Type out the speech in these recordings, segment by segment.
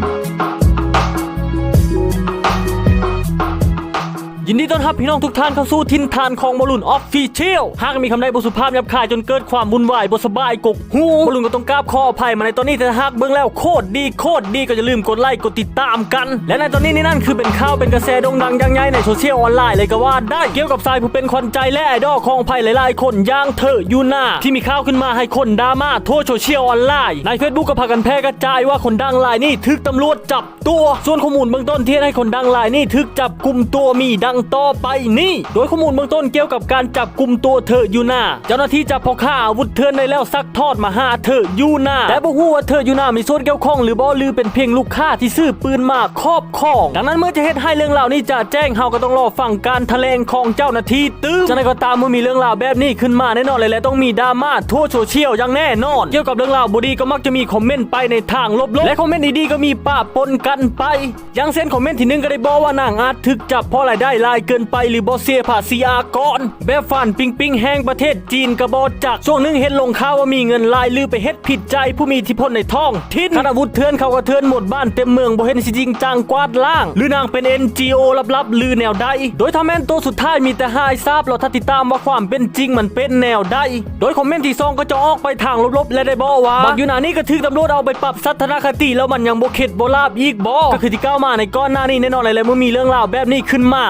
Thank you. ยินดีต้อนรับพี่น้องทุกท่านเข้าสู่ทินทานของบอลลูนออฟฟิเชียลหากมีคำใดบทสุภาพหยาบคายจนเกิดความวุ่นวายบทสบายกกหูบอลลูนก็ต้องกราบขออภัยมาในตอนนี้แต่หากเบื้องแล้วโคตรดีโคตรดีก็อย่าลืมกดไลค์กดติดตามกัน และในตอนนี้นี่นั่นคือเป็นข่าวเป็นกระแสโด่งดังยังไงในโซเชียลออนไลน์เลยก็ว่าได้เกี่ยวกับทรายผู้เป็นขวัญใจและไอดอลของภัยหลายๆ คนย่างเธอยูนาที่มีข่าวขึ้นมาให้คนดราม่าทั่วโซเชียลออนไลน์ใน Facebook ก็พากันแพร่กระจายว่าคนดังรายนี้ถึกตำรวจจับตัว ส่วนข้อมูลเบื้องต้นที่ให้คนดังรายนี้ถึกจับกลุ่มตัวมีดังต่อไปนี่โดยข้อมูลเบื้องต้นเกี่ยวกับการจับกลุ่มตัวเธอยูนาเจ้าหน้าที่จับพอฆ่าอาวุธเถื่อนแล้วซักทอดมาหาเธอยูนาแต่บ่ฮู้ว่าเธอยูนามีส่วนเกี่ยวข้องหรือบ่หรือเป็นเพียงลูกค้าที่ซื้อปืนมาครอบครอง ดังนั้นเมื่อจะเฮ็ดให้เรื่องราวนี้จะแจ้งเฮาก็ต้องรอฟังการแถลงของเจ้าหน้าที่ตื้มจะไหนก็ตามเมื่อมีเรื่องราวแบบนี้ขึ้นมาแน่นอนเลยและต้องมีดราม่าทั่วโซเชียลอย่างแน่นอน เกี่ยวกับเรื่องราวบดีก็มักจะมีคอมเมนต์ไปในทางลบๆและคอมเมนต์ดีๆก็มีปะปนกันไปอย่างเช่นคอมเมนต์ที่หนึ่งก็ได้บอกว่านางอาจถึกจับเพราะรายได้ลายเกินไปหรือบ่เสียภาษีอากรแบบฟันปิงปิงแห่งประเทศจีนกระบอจากช่วงหนึงเห็นลงข่าวว่ามีเงินลายลือไปเฮ็ดผิดใจผู้มีอิทธิพลในท้องถิ่นคณะวุฒิเทือนเขาก็เทือนหมดบ้านเต็มเมืองบ่เห็นสิจริงจังกวาดล่าง หรือนางเป็น NGO ลับๆลือแนวใดโดยทอมเมนต์ตัวสุดท้ายมีแต่หายทราบเราถ้าติดตามว่าความเป็นจริงมันเป็นแนวใดโดยคอมเมนต์ที่ซองก็จะออกไปทางลบๆและได้บอกว่าบักอยู่หนานี่ก็ถึกตำรวจเอาไปปรับสัทนคติแล้วมันยังบ่เข็ดบ่ลาบอีกบ่ก็คือที่ก้าวมาในก้อนหน้านี้แน่นอนเลยๆเมื่อมีเรื่องราวแบบนี้ขึ้นมา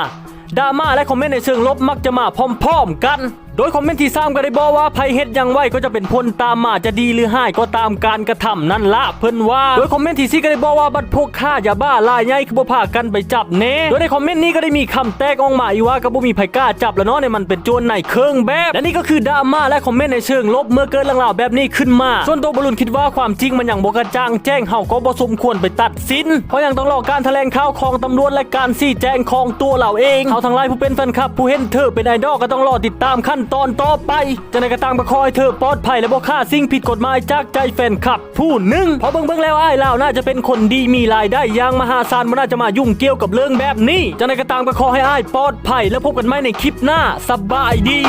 ดราม่าและคอมเมนต์ในเชิงลบมักจะมาพร้อม ๆ กัน โดยคอมเมนต์ที่สามก็ได้บอกว่าภัยเฮ็ดยังไว้ก็จะเป็นผลตามมาจะดีหรือห้ายก็ตามการกระทำนั่นละเพิ่นว่า โดยคอมเมนต์ที่สี่ก็ได้บอกว่าบัดพกค่ายาบ้าลายใหญ่คือบ่พากันไปจับแน่โดยในคอมเมนต์นี้ก็ได้มีคำแตกออกมาอีว่าก็บ่มีไผกล้าจับแล้วเนาะในมันเป็นโจรในเครื่องแบบและนี่ก็คือดราม่าและคอมเมนต์ในเชิงลบเมื่อเกิดเรื่องราวแบบนี้ขึ้นมา ส่วนตัวบอลลูนคิดว่าความจริงมันยังบ่กระจ่างแจ้งเฮาก็บ่สมควรไปตัดสิน เพราะยังต้องรอการแถลงข่าวของตำรวจและการชี้แจงของตัวเราเองเขาทั้งหลายผู้เป็นแฟนคลับผู้เห็นเธอเป็นไอดอลก็ต้องรอติดตามขั้นตอนต่อไป จะในกระตามประคอยเธอปลอดภัยและบ่ฆ่าสิ่งผิดกฎหมายจากใจแฟนคลับ ผู้หนึ่งเพอเบิ่งเบิ่งแล้วไอ้ายลาวน่าจะเป็นคนดีมีรายได้อย่างมหาศาลมันน่าจะมายุ่งเกี่ยวกับเรื่องแบบนี้ จะในกระตามประคอให้อ้ายปลอดภัย แล้วพบกันใหม่ในคลิปหน้าสบายดี